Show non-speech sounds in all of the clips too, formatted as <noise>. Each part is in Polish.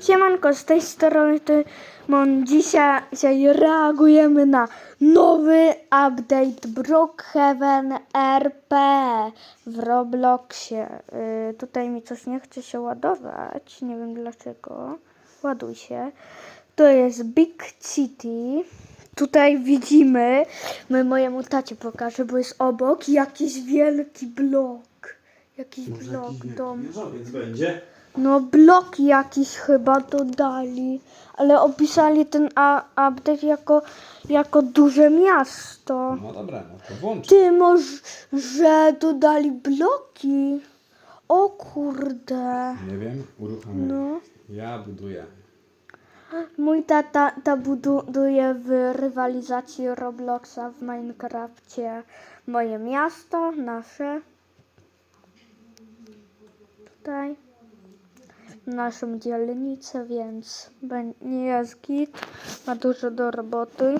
Siemanko, z tej strony Tymon. Dzisiaj, dzisiaj reagujemy na nowy update Brookhaven RP w Robloxie. Yy, tutaj mi coś nie chce się ładować, nie wiem dlaczego. Ładuj się. To jest Big City. Tutaj widzimy, my mojemu tacie pokażę, bo jest obok jakiś wielki blok. Jakiś blok, dom. wieżowiec będzie. No blok jakiś chyba dodali, ale opisali ten a- update jako, jako duże miasto. No dobra, no to włącz. Ty może, że dodali bloki? O kurde. Nie wiem, uruchamiam. No. Ja buduję. Mój tata ta buduje w rywalizacji Robloxa w Minecrafcie moje miasto, nasze. Tutaj. Naszą dzielnicę, więc nie jest git. Ma dużo do roboty.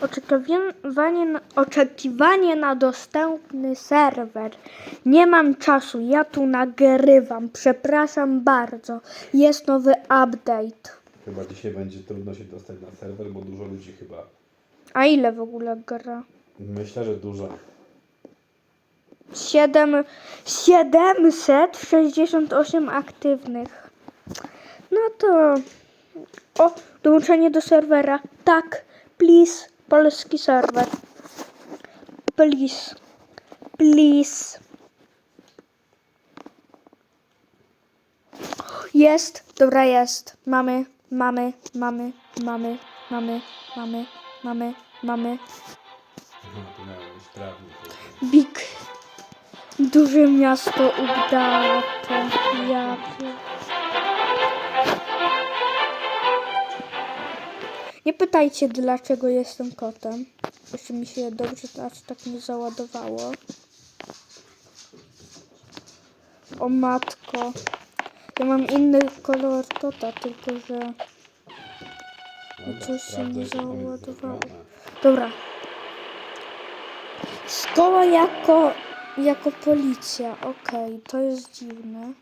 Oczekiwanie na, oczekiwanie na dostępny serwer. Nie mam czasu, ja tu nagrywam. Przepraszam bardzo. Jest nowy update. Chyba dzisiaj będzie trudno się dostać na serwer, bo dużo ludzi chyba. A ile w ogóle gra? Myślę, że dużo. 7, 768 aktywnych. No to. O, dołączenie do serwera. Tak, please, polski serwer. Please, please. Jest, dobra jest. Mamy, mamy, mamy, mamy, mamy, mamy, mamy, mamy. Big. Duże miasto udate. Ja Nie pytajcie dlaczego jestem kotem. Jeszcze mi się dobrze aż tak nie załadowało. O matko. Ja mam inny kolor kota, tylko że Dobra, coś się nie załadowało. Dobra. Szkoła jako, jako policja. Okej, to jest dziwne.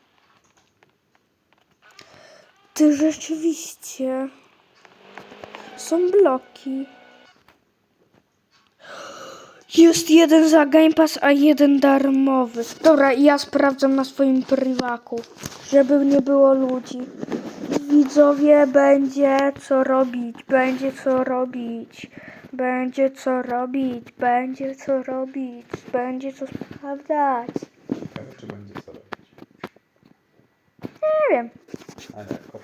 Ty rzeczywiście. Są bloki. Jest jeden za Game Pass, a jeden darmowy. Dobra, ja sprawdzam na swoim prywaku, żeby nie było ludzi. Widzowie, będzie co robić, będzie co robić, będzie co robić, będzie co robić, będzie co sprawdzać. Ciekawe, czy będzie co robić. Nie wiem. Ale kot.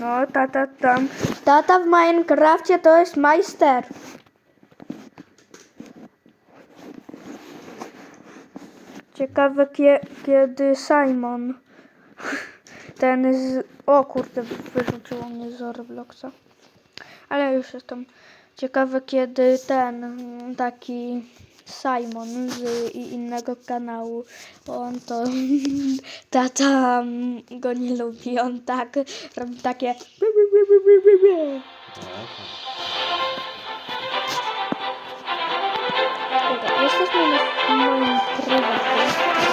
No, tata tam. Tata w Minecrafcie to jest majster. Ciekawe kie, kiedy Simon <laughs> ten z... O kurde, wyrzuciło mnie z Robloxa. Ale już jestem. Ciekawe kiedy ten mm, taki Simon z innego kanału, on to <laughs> tata mm, go nie lubi, on tak robi takie Dobra, jesteśmy na moim prywatnym.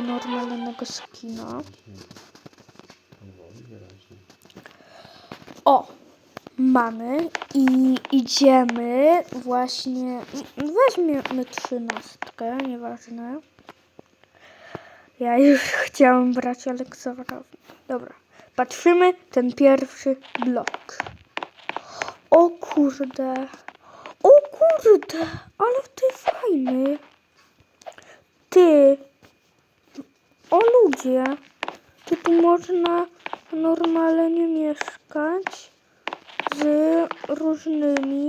Normalnego skina. O, mamy i idziemy właśnie, weźmiemy trzynastkę, nieważne. Ja już <laughs> chciałam brać Aleksandra. Dobra, patrzymy ten pierwszy blok. O kurde, o kurde, ale ty fajny. Ty, o ludzie, ty tu można normalnie mieszkać z różnymi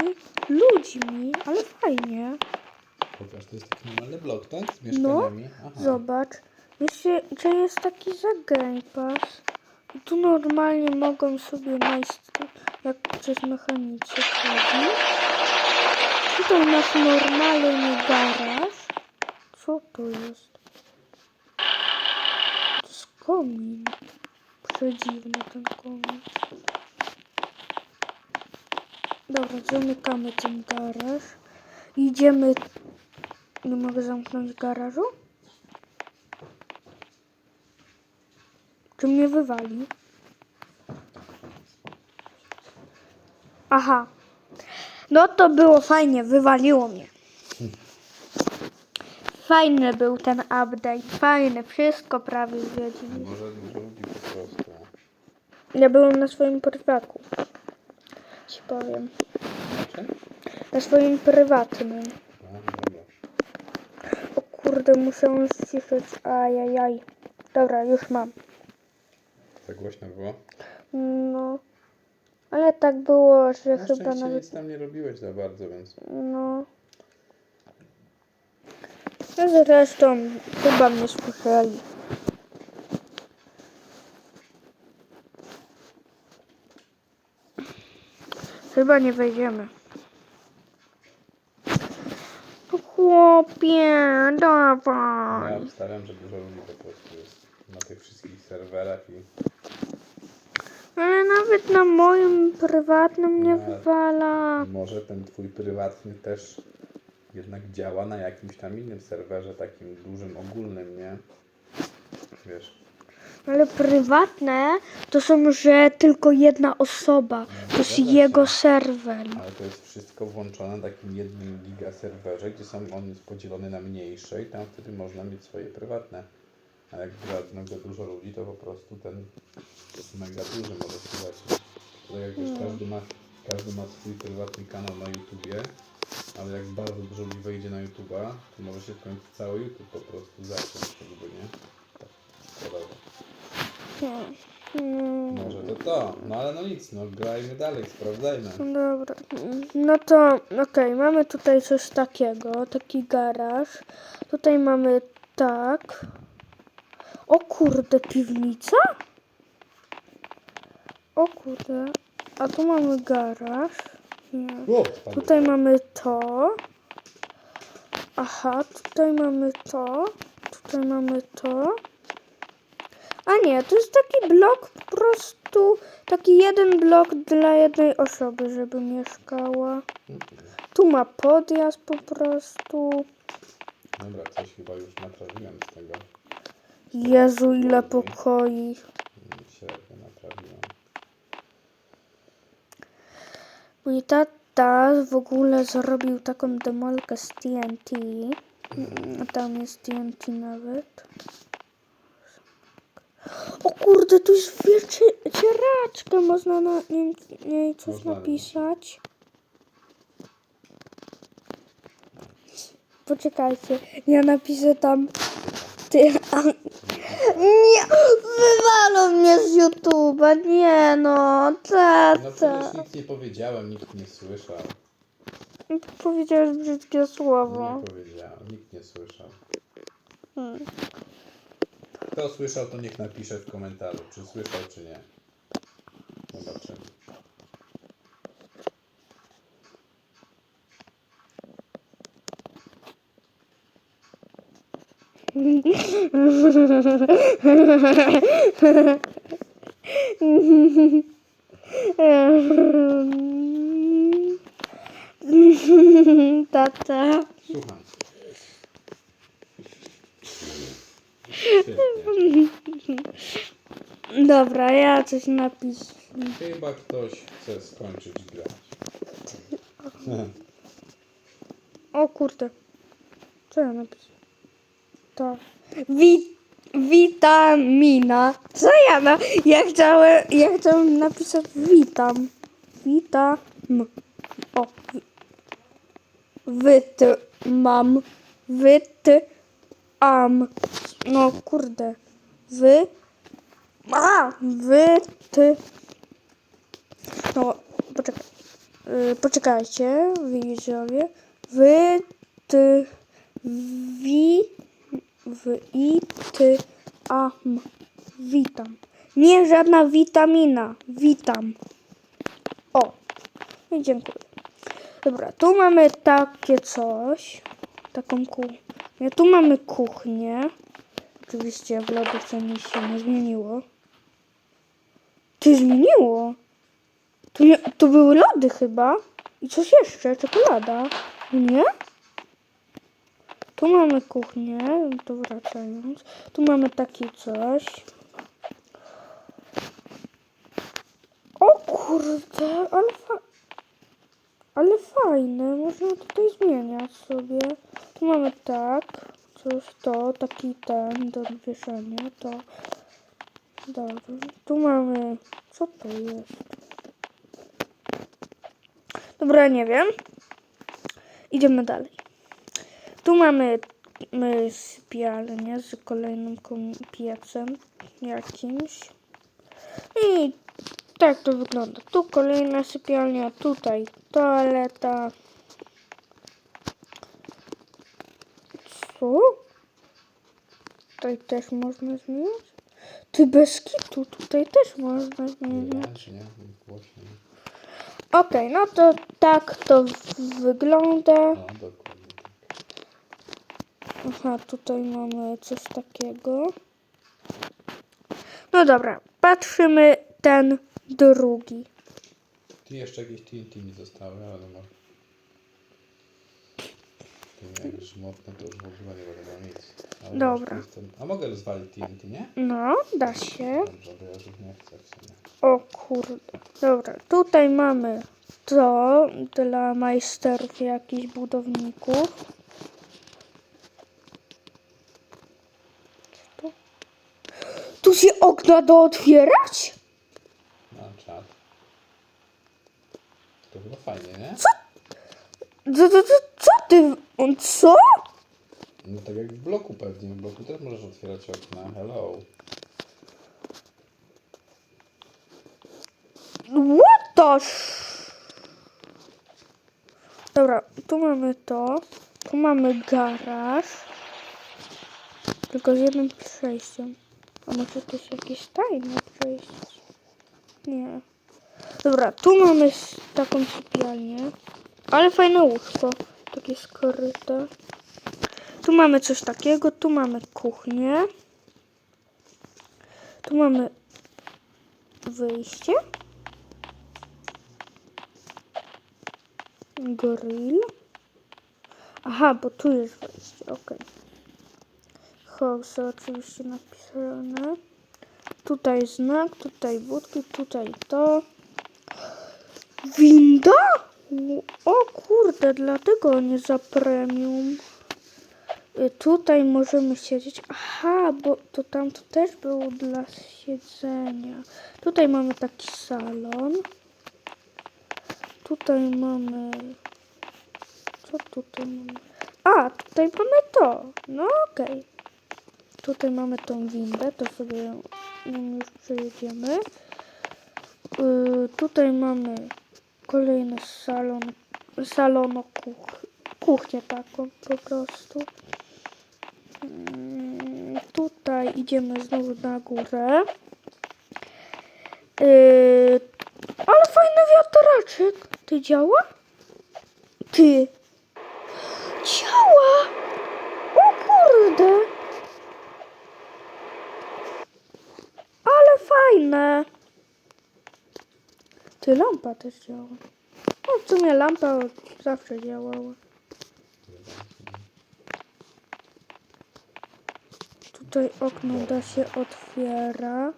ludźmi, ale fajnie. Pokaż, to jest taki normalny blok, tak? Z No, mieszkaniami. Aha. Zobacz, jeszcze, że jest taki za Game Pass. I tu normalnie mogą sobie majstry, jak przez mechanicy chodzi. Tutaj masz normalny garaż. Co to jest? Komin. Przedziwny ten komin. Dobra, zamykamy ten garaż. Idziemy Nie mogę zamknąć garażu? Czy mnie wywali? Aha. No to było fajnie, wywaliło mnie. Fajny był ten update, fajny, wszystko prawie zwiedzili. Może ludzi po prostu. Ja byłem na swoim prywatku. Ci powiem. Znaczy? Na swoim prywatnym. A, dobra. O kurde, muszę ściszyć. Ajajaj. Dobra, już mam. Tak głośno było? No. Ale tak było, że Na chyba szczęście nawet. nic tam nie robiłeś za bardzo, więc... No. No zresztą chyba mnie słyszeli. Chyba nie wejdziemy. No chłopie, dawaj. Ja obstawiam, że dużo ludzi po prostu jest na tych wszystkich serwerach i Ale nawet na moim prywatnym nie No. wywala. może ten twój prywatny też jednak działa na jakimś tam innym serwerze, takim dużym, ogólnym, nie? Wiesz, Ale prywatne to są, że tylko jedna osoba. To jest zgadza jego się. serwer. ale to jest wszystko włączone na takim jednym giga serwerze, gdzie są on jest podzielony na mniejsze i tam wtedy można mieć swoje prywatne. A jak gra za dużo ludzi, to po prostu ten jest mega duży może słuchać. To jak wiesz, każdy ma, każdy ma swój prywatny kanał na YouTubie, ale jak bardzo dużo ludzi wejdzie na YouTube'a, to może się w końcu cały YouTube po prostu zacząć, jakby nie? Tak. Hmm. Może to to, no ale no nic, no grajmy dalej, sprawdzajmy. Dobra. No to okej, mamy tutaj coś takiego, taki garaż. Tutaj mamy tak. O kurde, piwnica? O kurde. A tu mamy garaż. O. Tutaj mamy to. Aha, tutaj mamy to. Tutaj mamy to. A nie, to jest taki blok po prostu. Taki jeden blok dla jednej osoby, żeby mieszkała. Tu ma podjazd po prostu. Dobra, coś chyba już naprawiłem z tego. Jezu, ile pokoi. Średnio naprawiłem. Mój tata w ogóle zrobił taką demolkę z TNT. Mm, Tam jest TNT nawet. O kurde, tu jest wycieraczka. Można na niej, niej coś Można napisać. Poczekajcie, ja napiszę tam. Ty. Nie, wywalą mnie z YouTube'a. Nie no, No tata. przecież nic nie powiedziałem, nikt nie słyszał. Powiedziałeś brzydkie słowo. Nie powiedziałem, nikt nie słyszał. Hmm. Kto słyszał, to niech napisze w komentarzu, czy słyszał, czy nie. Zobaczymy. Tata. Słucham. Dobra, ja coś napiszę. Chyba ktoś chce skończyć grać. O kurde. Co ja napiszę? To. Wi witamina. Co ja na... Ja chciałem, ja chciałem napisać witam. Witam. O. Wyt mam. Wyt am. No kurde. Wy. A! Wyt. No, poczekaj. Y, poczekajcie, widzowie. Wy, ty, wi, w, i, ty, am. Witam. Nie żadna witamina. Witam. O. I dziękuję. Dobra, tu mamy takie coś. Taką kuchnię. Tu mamy kuchnię. Oczywiście w lodówce nic się nie zmieniło. Ty zmieniło? Tu, nie, tu były lody chyba. I coś jeszcze, czekolada. Nie? Tu mamy kuchnię, tu wracając. Tu mamy takie coś. O kurde, ale, fa ale fajne. Można tutaj zmieniać sobie. Tu mamy tak. Coś to, taki ten do wieszania. To. Dobrze. Tu mamy. Co to jest? Dobra, nie wiem. Idziemy dalej. Tu mamy my sypialnię z kolejnym piecem jakimś. I tak to wygląda. Tu kolejna sypialnia, tutaj toaleta. Co? Tutaj też można zmieniać? Ty bez kitu, tutaj też można głośno. Okej, no to tak to wygląda. Aha, tutaj mamy coś takiego. No dobra, patrzymy ten drugi. Tu jeszcze jakieś TNT mi zostały, ale no. Tym jak żmotne to już w ogóle nie będę miał nic. Ale Dobra. Jestem... A mogę rozwalić TNT, nie? No, da się. Dobrze, bo ja już nie chcę w sumie. O kurde. Dobra, tutaj mamy to dla majsterów jakichś budowników. Co to? Tu się okna do otwierać? No, czad. To było fajnie, nie? Co, co, co, co ty? Co? No tak jak w bloku pewnie. W bloku też możesz otwierać okna. Hello. What the sh... Dobra, tu mamy to. Tu mamy garaż. Tylko z jednym przejściem. A może to jest jakieś tajne przejście? Nie. Dobra, tu mamy taką sypialnię. Ale fajne łóżko. Takie skryte. Tu mamy coś takiego. Tu mamy kuchnię. Tu mamy wyjście. Grill. Aha, bo tu jest wejście, okej. House oczywiście napisane. Tutaj znak, tutaj budki, tutaj to. Winda? O kurde, dlatego nie za premium. Y, Tutaj możemy siedzieć. Aha, bo to tam to też było dla siedzenia. Tutaj mamy taki salon. Tutaj mamy. Co tutaj mamy? A, tutaj mamy to. No okej. Tutaj mamy tą windę, to sobie już przejedziemy. Yy, tutaj mamy kolejny salon, salono kuch, kuchnię taką po prostu. Mm, Tutaj idziemy znowu na górę. Yy, ale fajny wiatraczek. Ty działa? Ty. Działa! O kurde! Ale fajne. Ty, lampa też działa. No w sumie lampa zawsze działała. Tutaj okno da się otwiera.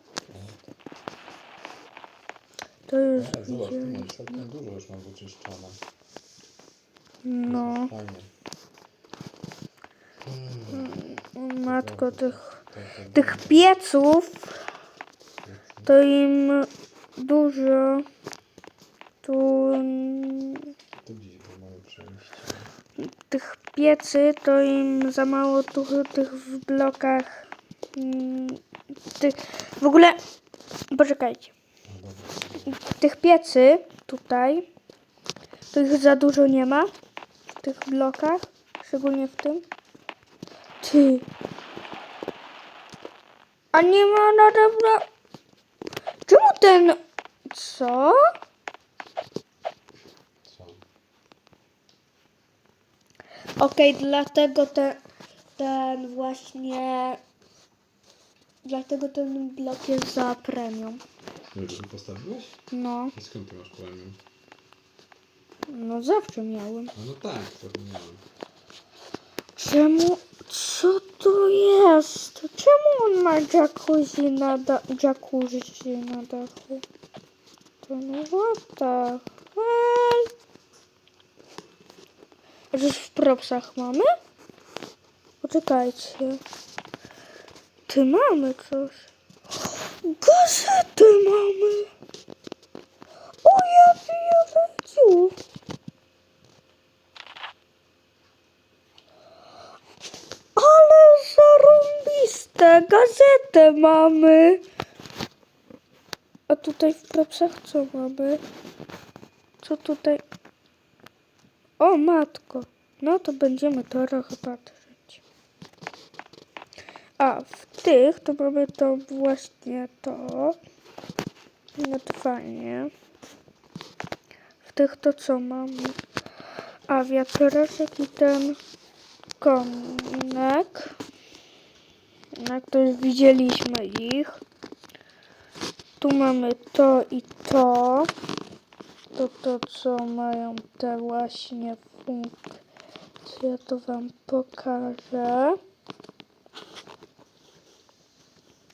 To już E, zobacz, tu widziałem. masz całkiem dużo już mam wyczyszczone. No, Fajnie. matko tych, Tak, tak, tych pieców to im dużo tu tych piecy to im za mało tu, tych w blokach. Mm, tych, w ogóle poczekajcie. Tych piecy tutaj to ich za dużo nie ma w tych blokach szczególnie w tym. Ty. A nie ma na dobra czemu ten co? Co? Okej, dlatego te, ten właśnie. Dlatego ten blok jest za premium. Już tu postawiłeś? No, I skąd ty masz premium? no zawsze miałem. A no tak, zapomniałem. Czemu? Co to jest? Czemu on ma jacuzzi na, da- jacuzzi na dachu? To no what hell? Żeś w propsach mamy? Poczekajcie. Ty mamy coś. Gazetę mamy. O ja pierdolę. Ale zarąbiste. Gazetę mamy. A tutaj w propsach co mamy? Co tutaj? O matko. No to będziemy to trochę patrzeć. A w tych to mamy to właśnie to. No to fajnie. W tych to co mamy? A wiatraczek i ten konek. Jak to widzieliśmy ich. Tu mamy to i to. To to, co mają te właśnie funkcje. Ja to wam pokażę.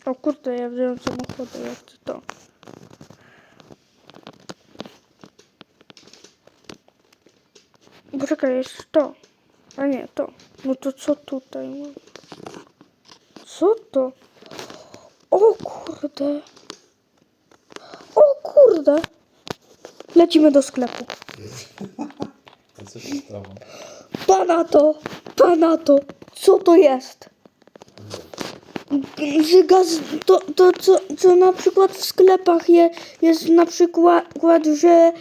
O kurde, ja wziąłem samochody, jak to to. Poczekaj, jest to. A nie, to. No to co tutaj mam? Co to? O kurde. O kurde. Lecimy do sklepu. A co się stało? Pana to! Pana to! Co to jest? Że gaz, to, to co, co na przykład w sklepach je, jest na przykład, że,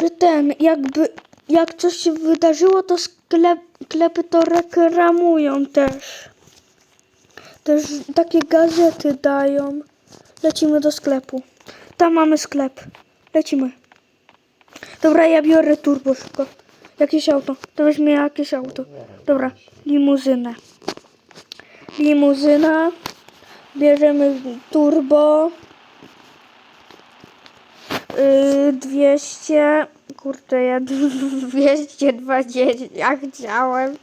że ten, jakby, jak coś się wydarzyło, to sklep, sklepy to reklamują też. Też takie gazety dają. Lecimy do sklepu. Tam mamy sklep. Lecimy. Dobra, ja biorę turbo szybko. Jakieś auto. To weźmie jakieś auto. Dobra, limuzynę. Limuzyna. Bierzemy turbo. Yy, 200. Kurde, ja <laughs> 220 chciałem.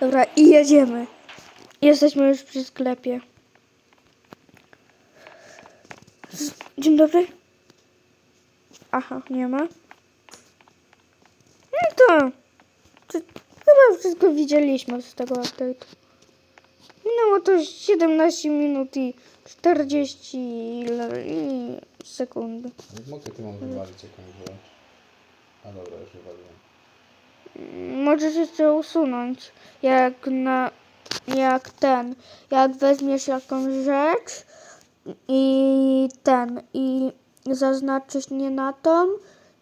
Dobra, i jedziemy. Jesteśmy już przy sklepie. Dzień dobry. Aha, nie ma. No to, to chyba wszystko widzieliśmy z tego update'u. Minęło to 17 minut i 40 ile- i sekund. Mogę ty mam wywalić jakąś rzecz. A dobra, już wywaliłem. Możesz jeszcze usunąć. Jak na. Jak ten. Jak weźmiesz jakąś rzecz i ten. I zaznaczysz nie na tą,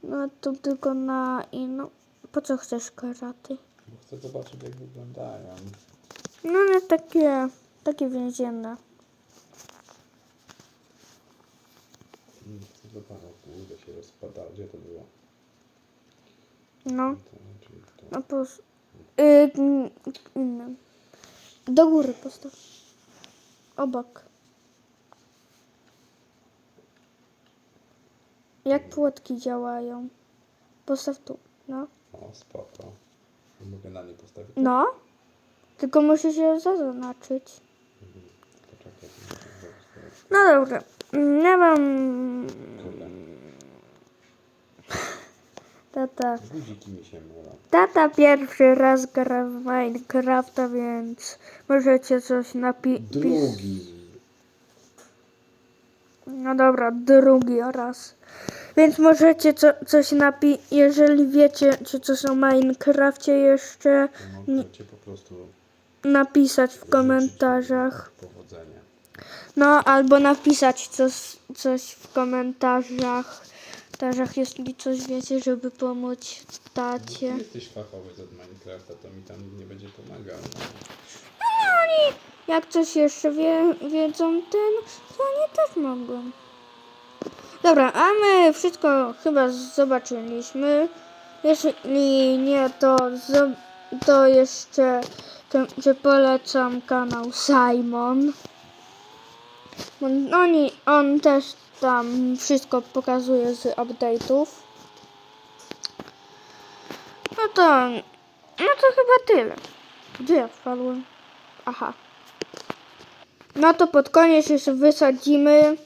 no to tylko na inną. Po co chcesz karaty? Chcę zobaczyć jak wyglądają. No nie takie. Takie więzienne. Chcę zobaczyć, kurde się rozpada. Gdzie to było? No. No po. Yy, innym. Do góry postaw. Obok. Jak płotki działają? Postaw tu. No. O, spoko. Mogę na nie postawić? No. Tylko musisz je zaznaczyć. Mhm. Poczekaj. No dobra. Nie mam. Kurde. Tata. Guziki mi się mylą. Tata pierwszy raz gra w Minecrafta, więc możecie coś napisać. Drugi. No dobra, drugi raz. Więc możecie co, coś napisać, jeżeli wiecie, czy coś o Minecrafcie jeszcze, To mogę cię po prostu napisać w komentarzach. Powodzenia. No, albo napisać coś, coś w komentarzach. Komentarzach, jeśli coś wiecie, żeby pomóc Ty tacie. jesteś fachowiec od Minecrafta, to mi tam nie będzie pomagał. Oni, jak coś jeszcze wie, wiedzą ten, to oni też mogą. Dobra, a my wszystko chyba zobaczyliśmy. Jeśli nie, to, zo- to jeszcze to, że polecam kanał Simon. On, oni, on też tam wszystko pokazuje z update'ów. No to, no to chyba tyle. Gdzie ja wpadłem? Aha. No to pod koniec jeszcze wysadzimy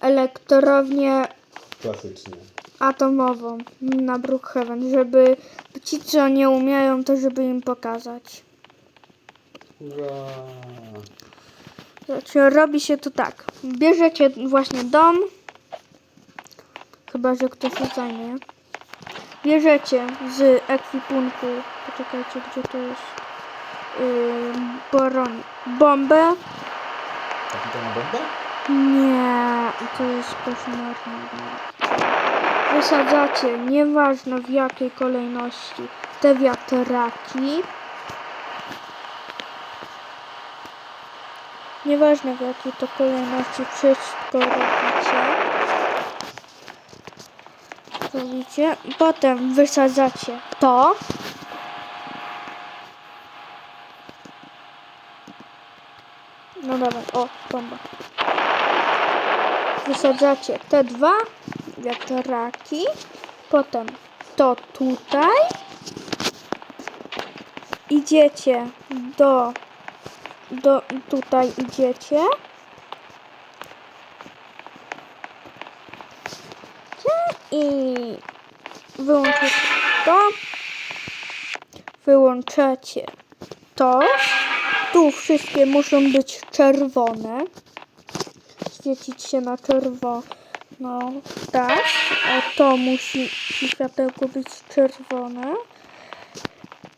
elektrownię Klasycznie. atomową na Brookhaven, żeby ci, co nie umieją, to żeby im pokazać. Ura. Znaczy, robi się to tak. Bierzecie właśnie dom, chyba, że ktoś się zajmie. Bierzecie z ekwipunku, poczekajcie, gdzie to jest, yy, broń, bombę. Kapitana Bomba? Nie, to jest koszmarne. Wysadzacie, nieważne w jakiej kolejności, te wiatraki. Nieważne w jakiej to kolejności, wszystko robicie. Robicie. Potem wysadzacie to. No dobra, o, bomba wysadzacie te dwa wiatraki, potem to tutaj, idziecie do, do tutaj idziecie, i wyłączycie to, wyłączacie to, tu wszystkie muszą być czerwone, świecić się na czerwono. Tak. O to musi światełko być czerwone.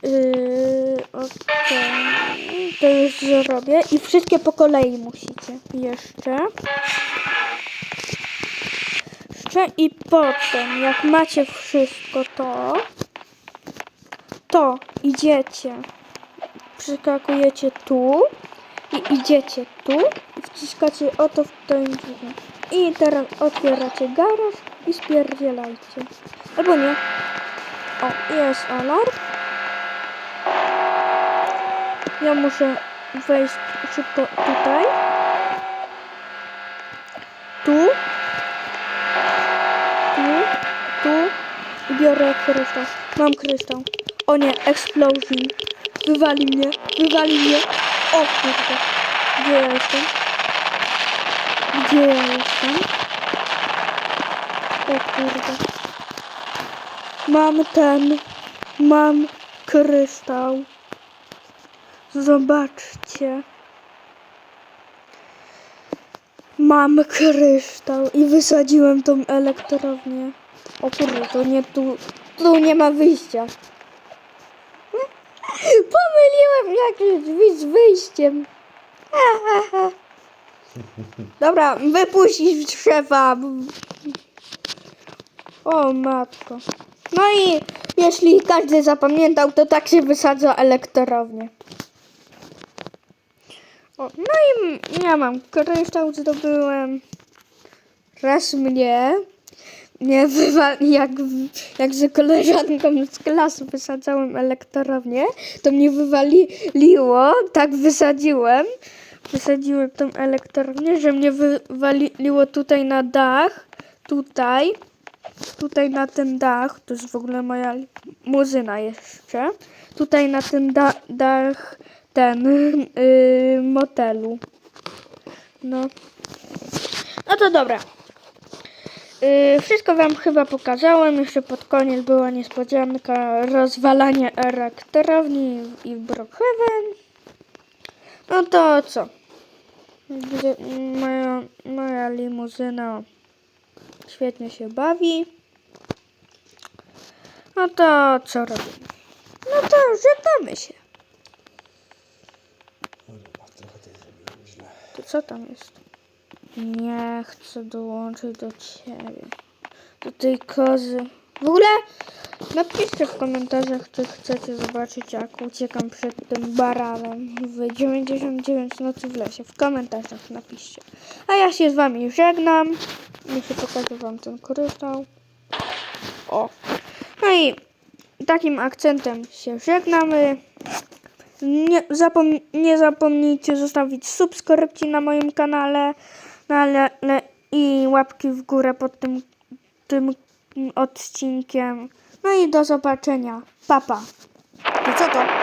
Yy, okej. To już zrobię. I wszystkie po kolei musicie. Jeszcze. Jeszcze i potem, jak macie wszystko to, to idziecie, przeskakujecie tu i idziecie tu i wciskacie oto w tę dziurę. I teraz otwieracie garaż i spierdzielajcie. Albo nie. O, jest alarm. Ja muszę wejść szybko tutaj. Tu. Tu. Tu. I biorę kryształ. Mam kryształ. O nie, explosion. Wywali mnie. Wywali mnie. O kurde. Gdzie ja jestem? Gdzie ja jestem? O kurde. Mam ten. Mam kryształ. Zobaczcie. Mam kryształ i wysadziłem tą elektrownię. O kurde, to nie tu. Tu nie ma wyjścia. <laughs> Pomyliłem jakieś drzwi z wyjściem. <laughs> Dobra, wypuścić szefa. O matko. No i jeśli każdy zapamiętał, to tak się wysadza elektrownię. O, no i ja mam kryształ zdobyłem. Raz mnie. Nie jak, jak z koleżanką z klasy wysadzałem elektrownię, to mnie wywaliło, tak wysadziłem, wysadziłem tą elektrownię, że mnie wywaliło tutaj na dach, tutaj, tutaj na ten dach, to jest w ogóle moja muzyna jeszcze, tutaj na ten da dach ten yy, <laughs> motelu. No. No to dobra. Yy, wszystko wam chyba pokazałem. Jeszcze pod koniec była niespodzianka rozwalanie elektrowni i Brookhaven. No to co? Moja, moja limuzyna świetnie się bawi. No to co robimy? No to żegnamy się. Chyba trochę tej zrobiłem źle. To co tam jest? Nie chcę dołączyć do ciebie. Do tej kozy. W ogóle napiszcie w komentarzach, czy chcecie zobaczyć, jak uciekam przed tym baranem w 99 nocy w lesie. W komentarzach napiszcie. A ja się z wami żegnam. Jeszcze pokażę wam ten kryształ. O. No i takim akcentem się żegnamy. Nie, zapom nie zapomnijcie zostawić subskrypcji na moim kanale no ale, ale i łapki w górę pod tym, tym odcinkiem. No i do zobaczenia. Papa. Pa. Co to?